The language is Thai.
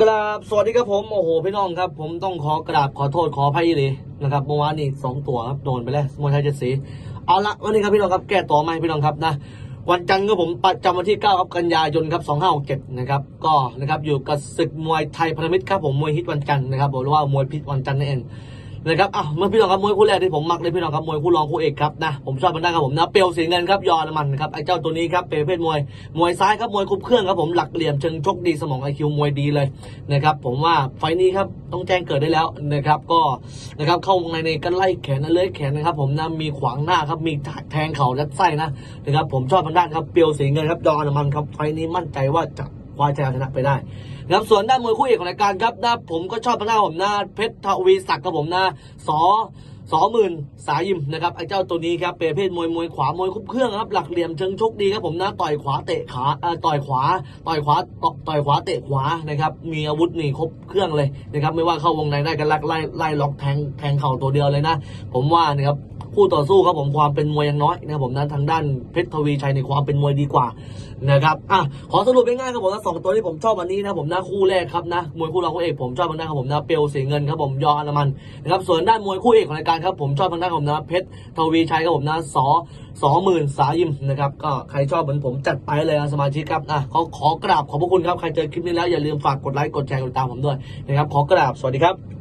กราบสวัสดีครับผมโอ้โหพี่น้องครับ ผมต้องขอกราบขอโทษขออภัยเลยนะครับเมื่อวานนี้สองตัวครับโดนไปแล้วมวยไทยเจ็ดสีเอาละวันนี้ครับพี่น้องครับแก้ตัวไหมพี่น้องครับนะวันจันทร์ก็ผมประจำวันที่ 9 ครับกันยายนครับ2567นะครับก็นะครับอยู่กับศึกมวยไทยพารามิดครับผมมวยฮิตวันจันทร์นะครับบอกว่า มวยพิษวันจันทร์นั่นเอง นะครับอะเมื่อพี่น้องครับมวยคู่แรกที่ผมมักเลยพี่น้องครับมวยคู่รองคู่เอกครับนะผมชอบมันได้ครับผมนะเปลวสีเงินครับยอน้ำมันครับไอ้เจ้าตัวนี้ครับเปรเภทมวยมวยซ้ายครับมวยคุบเครื่องครับผมหลักเหลี่ยมเชิงชกดีสมองไอคิวมวยดีเลยนะครับผมว่าไฟนี้ครับต้องแจ้งเกิดได้แล้วนะครับก็นะครับเข้าวงในในกันไล่แขนนะเลื้อยแขนนะครับผมนะมีขวางหน้าครับมีแทงเข่ายัดไส้นะนะครับผมชอบมันได้ครับเปลวสีเงินครับยอน้ำมันครับไฟนี้มั่นใจว่าจะ คว้าชัยชนะไปได้นะครับส่วนด้านมวยคู่เอกของรายการครับนะผมก็ชอบพระหน้าผมนะเพชรทวีศักดิ์ครับผมนะสอสอหมื่นสายิมนะครับไอ้เจ้าตัวนี้ครับเป็นปรเพศมวยมวยขวามวยคุ้บเครื่องครับหลักเหลี่ยมเชิงชกดีครับผมนะต่อยขวาเตะขาต่อยขวาต่อยขวาต่อต่อยขวาเตะขวานะครับมีอาวุธนี่ครบเครื่องเลยนะครับไม่ว่าเข้าวงในได้กันลักไล่ไล่ล็อกแทงแทงเข่าตัวเดียวเลยนะ ผมว่านะครับ คู่ต่อสู้ครับผมความเป็นมวยยังน้อยนะครับผมนะทางด้านเพชรทวีชัยในความเป็นมวยดีกว่านะครับอะขอสรุปง่ายๆครับผมนะสองตัวที่ผมชอบวันนี้นะผมนะคู่แรกครับนะมวยคู่รองคู่เอกผมชอบทางด้านของผมนะเปลวสีเงินครับผมยออนมันนะครับส่วนด้านมวยคู่เอกของรายการครับผมชอบทางด้านของผมนะเพชรทวีชัยครับผมนะสอสองหมื่นสายิมนะครับก็ใครชอบเหมือนผมจัดไปเลยนะสมาชิกครับอะขอขอกราบขอบพระคุณครับใครเจอคลิปนี้แล้วอย่าลืมฝากกดไลค์กดแชร์กดติดตามผมด้วยนะครับขอกราบสวัสดีครับ